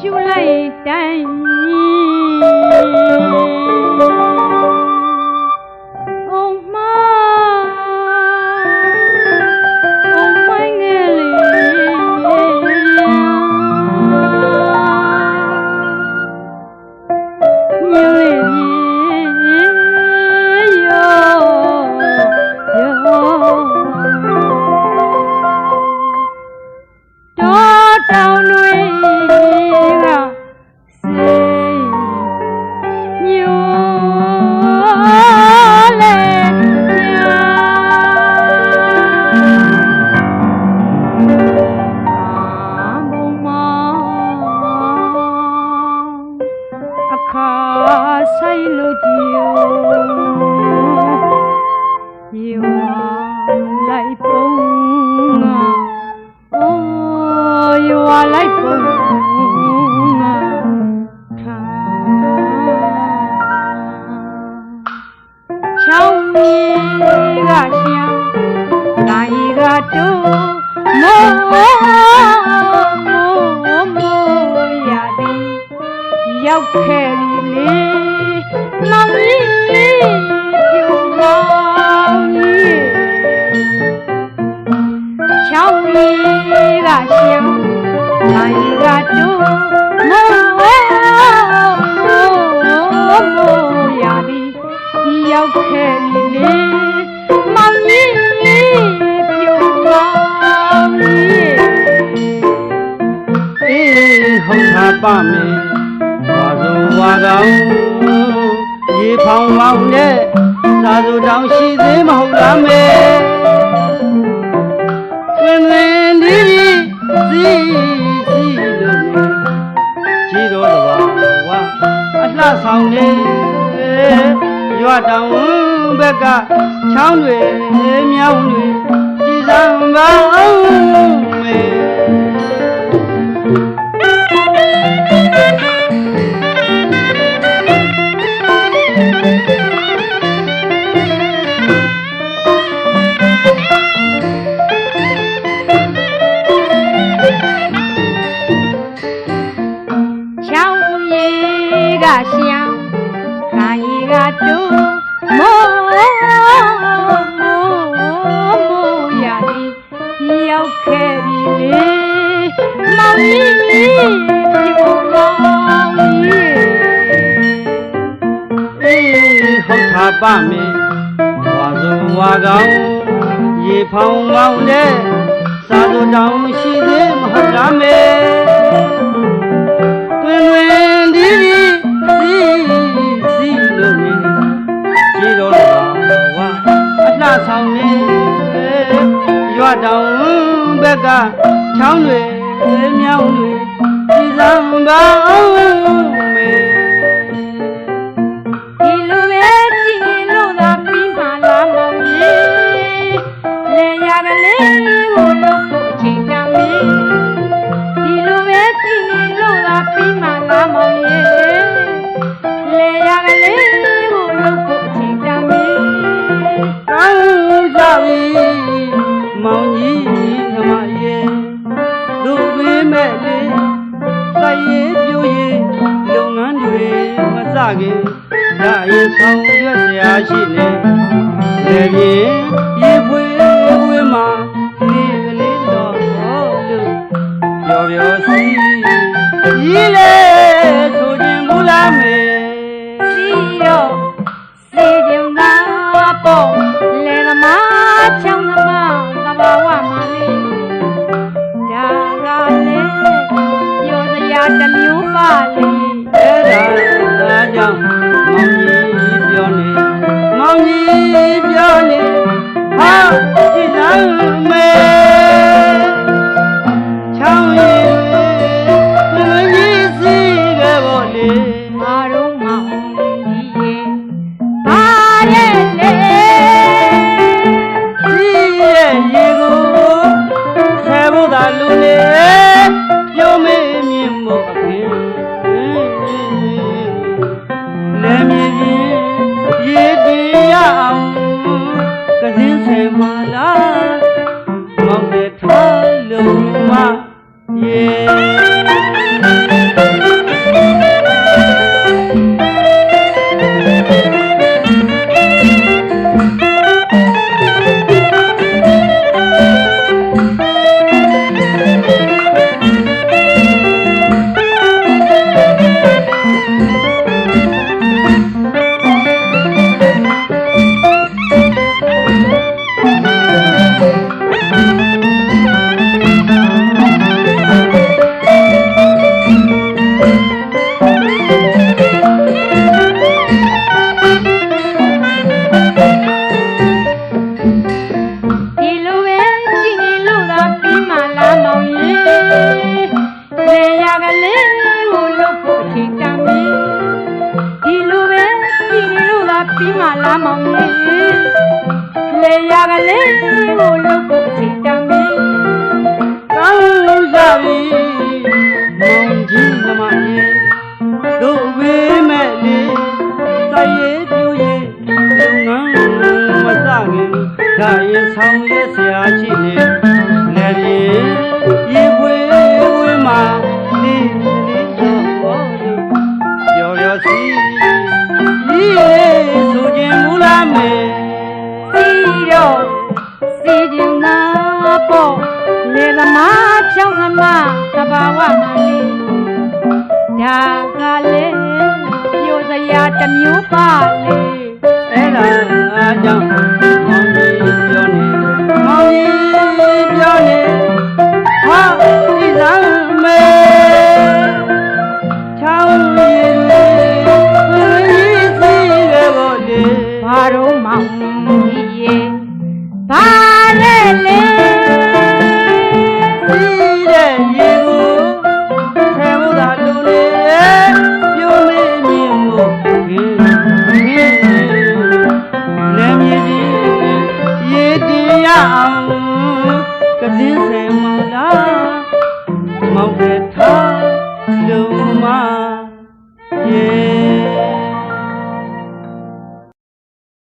ရှူလိုက်တို ချောင်းကြီးကရှမ်းနိုင်ကတူမိုးမိုးမိုးရသည်ရောက်ခဲ့ပြီလေမောင်ကြီးပြူမောင်ကြီးချောင်းကြီးကရှမ်းနိုင်ကတူမိုးမိုးမိုးရသည်ရောက်ခဲ့ ပါမယ်ဝါဆိုဝါကောင်ရေဖောင်မောင်းနဲ့စာဆိုတောင်ရှိသေးမဟုတ်လားမေတွင်တွင်ဒီဒီစီစီလို့နေကြည်တော်တော်ဝါအလှဆောင်နေရွာတောင်ဘက်ကချောင်းတွေမြောင်းတွေကြည်စံပါအောင် ရှမ်းခိုင်ကြီးကတူမိုးမိုးမိုးရသည်ရောက်ခဲ့ပြီလေမောင်ကြီးပြူမောင်ကြီးအေးဟုတ်တာပါမယ်ဝါဆိုဝါကောင်ရေဖောင်မောင်းတဲ့စာစုတောင်ရှိသေး ချောင်းတွေမြောင်းတွေကြည်စံပါ ခင်ဒါရေဆောင်ရွက်စရာရှိနေ ပါ လေးကိုလုပ်ဖို့ထင်ကြမင်းဒီလိုပဲဒီလိုသာပြီးမှလာမောင်ရဲ့လေရကလေးကိုလုပ်ဖို့ထင်ကြမင်းကောင်းလို့စားပြီ ဘာဝမှန်လေးဒါကလည်းပြိုစရာတစ်မျိုးပါလေအဲ့ဒါအကြောင်းမောင်ကြီးပြောနေမောင်ကြီးပြောနေဟာဒီစမ်းမေချောင်းရည်တွေဝင်းစီရဲဘောလေဘာတော့မောင်ကြီးရေဘာလဲလေ အောင်ကစင်းဆယ်မောင်လားမောင်တဲ့ထားလုံးမ